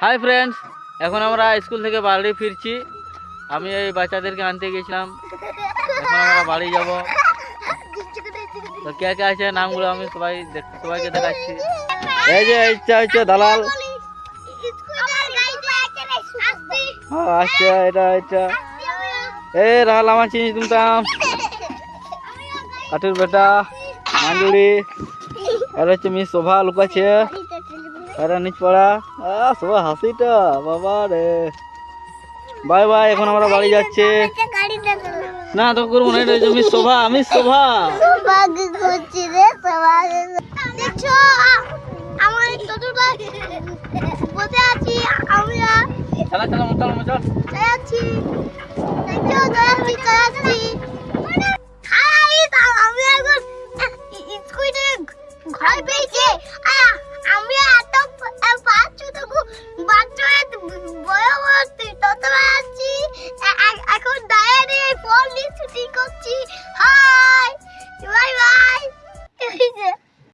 Hi friends এখন আমরা school থেকে বাড়ি ফিরছি। আমি এই বাচ্চাদেরকে আনতে গেছিলাম। এখন আমরা বাড়ি যাব। তো কে কে আছে? নামগুলো আমি সবাই সবাইকে দেখাচ্ছি। এই যে ইচ্ছা হচ্ছে দালাল। আসছে, এটা এটা। এ, রাহাল, আমার চিনিস তুমতাম কাঠুর বেটা মাঞ্জুরি আর হচ্ছে মিস শোভা, লুকাচ্ছে। আরে নিচ পড়া। শোভা হাসিটা বাবা রে। বাই বাই এখন আমরা বাড়ি যাচ্ছে। না তো করব না এটা মিস শোভা শোভা। বসে আছি আমরা। চালা চালা আমি এখন স্কুলে ঘর পেয়েছি।